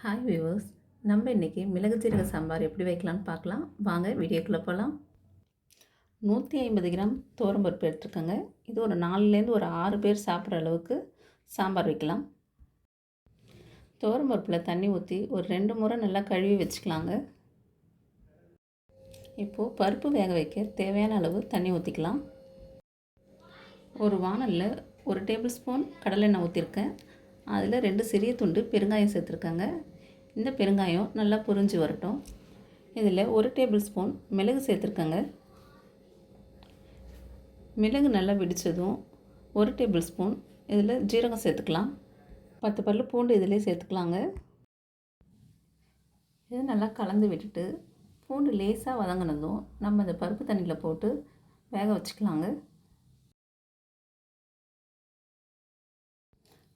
Hi viewers நம்ம இன்றைக்கி மிளகு ஜீரக சாம்பார் எப்படி வைக்கலான்னு பார்க்கலாம். வாங்க வீடியோக்குள்ளே போகலாம் நூற்றி ஐம்பது கிராம் பருப்பு எடுத்துருக்கோங்க. இது ஒரு நாலுலேருந்து ஒரு ஆறு பேர் சாப்பிட்ற அளவுக்கு சாம்பார் வைக்கலாம். பருப்பில் தண்ணி ஊற்றி ஒரு ரெண்டு முறை நல்லா கழுவி வச்சுக்கலாங்க. இப்போது பருப்பு வேக வைக்க தேவையான அளவு தண்ணி ஊற்றிக்கலாம் ஒரு வானலில் ஒரு டேபிள் ஸ்பூன் கடலெண்ணெய் ஊற்றிருக்கேன் அதில் ரெண்டு சிறிய துண்டு பெருங்காயம் சேர்த்துருக்காங்க. இந்த பெருங்காயம் நல்லா புரிஞ்சு வரட்டும். இதில் ஒரு டேபிள் ஸ்பூன் மிளகு சேர்த்துருக்காங்க. மிளகு நல்லா வெடித்ததும் ஒரு டேபிள் ஸ்பூன் இதில் ஜீரகம் சேர்த்துக்கலாம். பத்து பல்லு பூண்டு இதிலே சேர்த்துக்கலாங்க. இது நல்லா கலந்து விட்டுட்டு பூண்டு லேசாக வதங்கினதும் நம்ம இந்த பருப்பு தண்ணியில் போட்டு வேக வச்சுக்கலாங்க.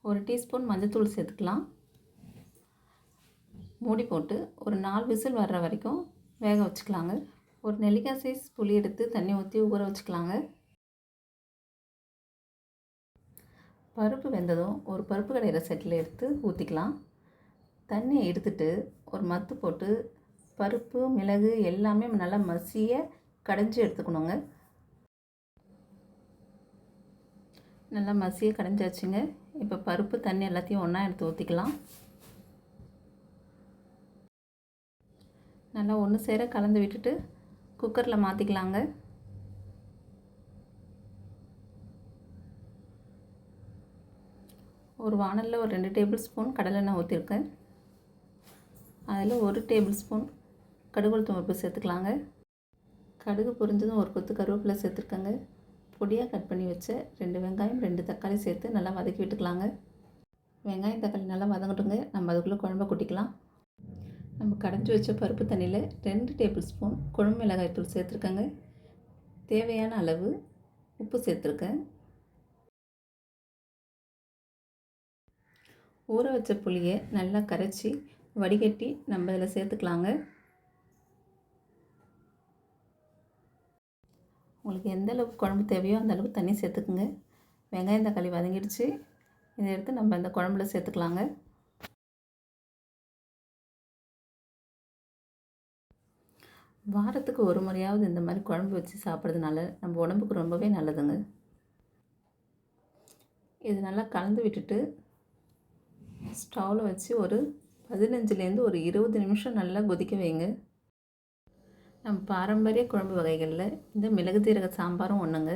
ஒரு டீஸ்பூன் மஞ்சள்தூள் சேர்த்துக்கலாம். மூடி போட்டு ஒரு நாலு விசில் வர்ற வரைக்கும் வேக வச்சுக்கலாங்க. ஒரு நெல்லிக்காய் சைஸ் புளி எடுத்து தண்ணி ஊற்றி ஊற வச்சுக்கலாங்க. பருப்பு வெந்ததும் ஒரு பருப்பு கடையிற செட்டில் எடுத்து ஊற்றிக்கலாம் தண்ணியை எடுத்துட்டு ஒரு மத்து போட்டு பருப்பு மிளகு எல்லாமே நல்லா மசிய கடைஞ்சி எடுத்துக்கணுங்க. நல்லா மசிய கடைஞ்சாச்சுங்க. இப்போ பருப்பு தண்ணி எல்லாத்தையும் ஒன்றா எடுத்து ஊற்றிக்கலாம் நல்லா ஒன்று சேர கலந்து விட்டுட்டு குக்கரில் மாற்றிக்கலாங்க ஒரு வானலில் ஒரு ரெண்டு டேபிள் ஸ்பூன் கடலெண்ணெய் ஊற்றிருக்கேன் அதில் ஒரு டேபிள் ஸ்பூன் கடுகு பருப்பு சேர்த்துக்கலாங்க. கடுகு பொரிஞ்சதும் ஒரு கொத்து கருவேப்பிலை சேர்த்துருக்கேங்க. பொடியாக கட் பண்ணி வச்ச ரெண்டு வெங்காயம் ரெண்டு தக்காளி சேர்த்து நல்லா வதக்கி விட்டுக்கலாங்க. வெங்காயம் தக்காளி நல்லா வதங்கட்டுங்க. நம்ம அதுக்குள்ளே குழம்ப கொட்டிக்கலாம். நம்ம கடைஞ்சி வச்ச பருப்பு தண்ணியில் ரெண்டு டேபிள் ஸ்பூன் குழம்பு மிளகாய் தூள் சேர்த்துருக்கேங்க. தேவையான அளவு உப்பு சேர்த்துருக்கேன். ஊற வச்ச புளியை நல்லா கரைச்சி வடிகட்டி நம்ம இதில் சேர்த்துக்கலாங்க. உங்களுக்கு எந்த அளவுக்கு குழம்பு தேவையோ அந்த அளவுக்கு தண்ணி சேர்த்துக்குங்க. வெங்காயம் தக்காளி வதங்கிடுச்சு. இதை எடுத்து நம்ம இந்த குழம்புல சேர்த்துக்கலாங்க. வாரத்துக்கு ஒரு முறையாவது இந்த மாதிரி குழம்பு வச்சு சாப்பிட்றதுனால நம்ம உடம்புக்கு ரொம்பவே நல்லதுங்க. இது நல்லா கலந்து விட்டுட்டு ஸ்டவ்வில் வச்சு ஒரு பதினஞ்சுலேருந்து ஒரு இருபது நிமிஷம் நல்லா கொதிக்க வைங்க. நம்ம பாரம்பரிய குழம்பு வகைகளில் இந்த மிளகு தீரக சாம்பாரும் ஒன்றுங்க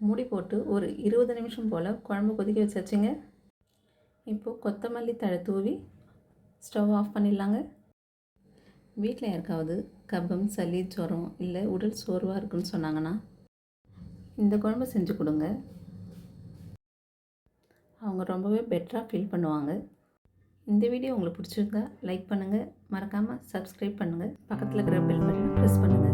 மூடி போட்டு ஒரு இருபது நிமிஷம் போல் குழம்பு கொதிக்க வச்சாச்சுங்க. இப்போது கொத்தமல்லி தழை தூவி ஸ்டவ் ஆஃப் பண்ணிடலாங்க. வீட்டில் யாருக்காவது கபம் சளி ஜுரம் இல்லை உடல் சோர்வாக இருக்குன்னு சொன்னாங்கன்னா இந்த குழம்பு செஞ்சு கொடுங்க. அவங்க ரொம்பவே பெட்டராக ஃபீல் பண்ணுவாங்க. இந்த வீடியோ உங்களுக்கு பிடிச்சிருந்தா லைக் பண்ணுங்கள் மறக்காமல் சப்ஸ்கிரைப் பண்ணுங்கள் பக்கத்தில் இருக்கிற பெல் பட்டனை ப்ரெஸ் பண்ணுங்கள்